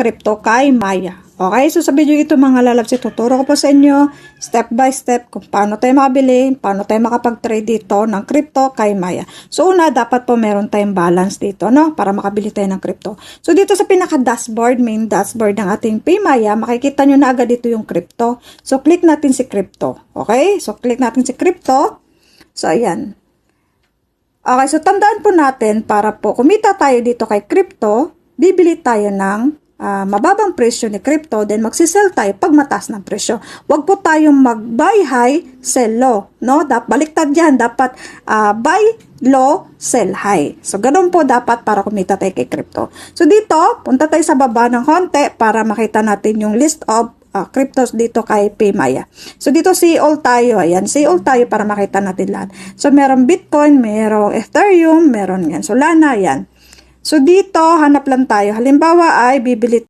crypto kay Maya. Okay, so sa video ito mga lalabs, tuturo ko po sa inyo step by step kung paano tayo makabili, paano tayo makapag-trade dito ng crypto kay Maya. So una, dapat po meron tayong balance dito, no? Para makabili tayo ng crypto. So dito sa pinaka-dashboard, main dashboard ng ating Paymaya, makikita nyo na agad dito yung crypto. So click natin si crypto. Okay? So click natin si crypto. So ayan. Okay, so tandaan po natin para po kumita tayo dito kay crypto, bibili tayo ng ah, mababang presyo ni crypto, then magsisell tayo pag mataas ng presyo. Huwag po tayong mag-buy high, sell low. No? Dap baliktad yan. Dapat ah, buy low, sell high. So, ganun po dapat para kumita tayo kay crypto. So, dito, punta tayo sa baba ng konti para makita natin yung list of ah, cryptos dito kay Paymaya. So, dito see all tayo. Ayan, see all tayo para makita natin lahat. So, merong Bitcoin, merong Ethereum, meron yan. Solana, yan. So, dito, hanap lang tayo. Halimbawa ay bibili